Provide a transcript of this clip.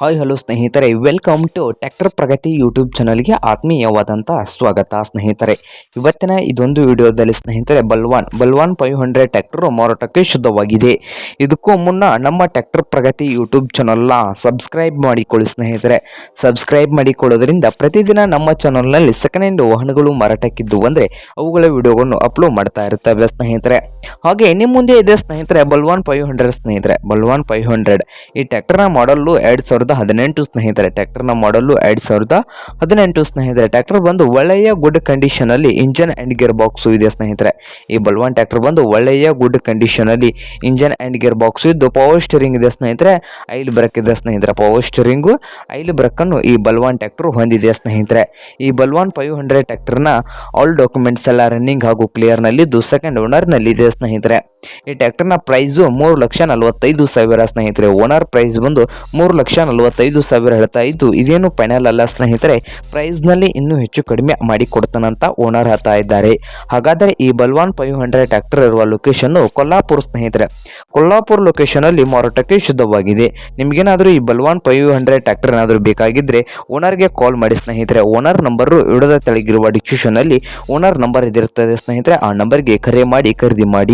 Hi hello ಸ್ನೇಹಿತರೆ. Welcome to tractor Pragati YouTube ಚಾನಲ್ಗೆ ಆತ್ಮೀಯವಾದಂಥ ಸ್ವಾಗತ, ಸ್ನೇಹಿತರೆ. ಇವತ್ತಿನ ಇದೊಂದು ವಿಡಿಯೋದಲ್ಲಿ ಸ್ನೇಹಿತರೆ Balwan Balwan five hundred tractor ಮಾರಾಟಕ್ಕೆ ಶುದ್ಧವಾಗಿದೆ. ಇದಕ್ಕೂ ಮುನ್ನ ನಮ್ಮ ಟ್ಯಾಕ್ಟರ್ ಪ್ರಗತಿ ಯೂಟ್ಯೂಬ್ ಚಾನಲ್ನ ಸಬ್ಸ್ಕ್ರೈಬ್ ಮಾಡಿಕೊಳ್ಳಿ, ಸ್ನೇಹಿತರೆ. ಸಬ್ಸ್ಕ್ರೈಬ್ ಮಾಡಿಕೊಳ್ಳೋದ್ರಿಂದ ಪ್ರತಿದಿನ ನಮ್ಮ ಚಾನಲ್ನಲ್ಲಿ ಸೆಕೆಂಡ್ ಹ್ಯಾಂಡ್ ವಾಹನಗಳು ಮಾರಾಟಕ್ಕಿದ್ದು ಅಂದರೆ ಅವುಗಳ ವಿಡಿಯೋಗಳನ್ನು ಅಪ್ಲೋಡ್ ಮಾಡ್ತಾ ಇರ್ತವೆ, ಸ್ನೇಹಿತರೆ. ಹಾಗೆ ನಿಮ್ಮ ಮುಂದೆ ಇದೆ ಸ್ನೇಹಿತರೆ, ಬಲ್ವಾನ್ ಫೈವ್ ಹಂಡ್ರೆಡ್ ಸ್ನೇಹಿತರೆ, ಬಲ್ವಾನ್ ಫೈವ್ ಹಂಡ್ರೆಡ್. ಈ ಟ್ಯಾಕ್ಟರ್ನ ಮಾಡಲ್ಲು ಎರಡು ಸಾವಿರದ ಹದಿನೆಂಟು ಸ್ನೇಹಿತರೆ, ಟ್ಯಾಕ್ಟರ್ನ ಮಾಡಲ್ಲು ಎರಡು ಸಾವಿರದ ಹದಿನೆಂಟು ಸ್ನೇಹಿತರೆ. ಟ್ರ್ಯಾಕ್ಟರ್ ಬಂದು ಒಳ್ಳೆಯ ಗುಡ್ ಕಂಡೀಷನಲ್ಲಿ ಇಂಜನ್ ಆ್ಯಂಡ್ ಗೇರ್ ಬಾಕ್ಸು ಇದೆ ಸ್ನೇಹಿತರೆ. ಈ ಬಲ್ವಾನ್ ಟ್ರ್ಯಾಕ್ಟರ್ ಬಂದು ಒಳ್ಳೆಯ ಗುಡ್ ಕಂಡೀಷನಲ್ಲಿ ಇಂಜನ್ ಆ್ಯಂಡ್ ಗೇರ್ ಬಾಕ್ಸು ಇದ್ದು ಪವರ್ ಸ್ಟೀರಿಂಗ್ ಇದೆ ಸ್ನೇಹಿತರೆ. ಐಲ್ ಬ್ರೇಕ್ ಇದೆ ಸ್ನೇಹಿತರೆ ಪವರ್ ಸ್ಟೀರಿಂಗು ಐಲ್ ಬ್ರೇಕನ್ನು ಈ ಬಲ್ವಾನ್ ಟ್ರ್ಯಾಕ್ಟರ್ ಹೊಂದಿದೆ ಸ್ನೇಹಿತರೆ. ಈ ಬಲ್ವಾನ್ ಫೈವ್ ಹಂಡ್ರೆಡ್ ಟ್ಯಾಕ್ಟರ್ನ ಆಲ್ ಡಾಕ್ಯುಮೆಂಟ್ಸ್ ಎಲ್ಲ ರನ್ನಿಂಗ್ ಹಾಗೂ ಕ್ಲಿಯರ್ನಲ್ಲಿದ್ದು ಸೆಕೆಂಡ್ ಓನರ್ನಲ್ಲಿದೆ ಸ್ನೇಹಿತರೆ. ಈ ಟ್ರ್ಯಾಕ್ಟರ್ನ ಪ್ರೈಸು ಮೂರು ಲಕ್ಷ ನಲವತ್ತೈದು ಸಾವಿರ ಸ್ನೇಹಿತರೆ. ಓನರ್ ಪ್ರೈಸ್ ಬಂದು ಮೂರು ಲಕ್ಷ ನಲವತ್ತೈದು ಸಾವಿರ ಹೇಳ್ತಾ ಇದ್ದು, ಇದೇನು ಫೈನಲ್ ಅಲ್ಲ ಸ್ನೇಹಿತರೆ. ಪ್ರೈಸ್ನಲ್ಲಿ ಇನ್ನೂ ಹೆಚ್ಚು ಕಡಿಮೆ ಮಾಡಿ ಕೊಡ್ತಾನಂತ ಓನರ್ ಹೇಳ್ತಾ ಇದ್ದಾರೆ. ಹಾಗಾದರೆ ಈ ಬಲ್ವಾನ್ ಫೈವ್ ಹಂಡ್ರೆಡ್ ಟ್ಯಾಕ್ಟರ್ ಇರುವ ಲೊಕೇಶನ್ನು ಕೊಲ್ಲಾಪುರ ಸ್ನೇಹಿತರೆ. ಕೊಲ್ಲಾಪುರ ಲೊಕೇಶನಲ್ಲಿ ಮಾರಾಟಕ್ಕೆ ಶುದ್ಧವಾಗಿದೆ. ನಿಮಗೇನಾದರೂ ಈ ಬಲ್ವಾನ್ ಫೈವ್ ಹಂಡ್ರೆಡ್ ಟ್ಯಾಕ್ಟರ್ ಏನಾದರೂ ಬೇಕಾಗಿದ್ದರೆ ಓನರ್ಗೆ ಕಾಲ್ ಮಾಡಿ ಸ್ನೇಹಿತರೆ. ಓನರ್ ನಂಬರು ವಿಡದ ತೆಳಗಿರುವ ಅಲ್ಲಿ ಓನರ್ ನಂಬರ್ ಇದಿರುತ್ತದೆ ಸ್ನೇಹಿತರೆ. ಆ ನಂಬರ್ಗೆ ಕರೆ ಮಾಡಿ ಖರೀದಿ ಮಾಡಿ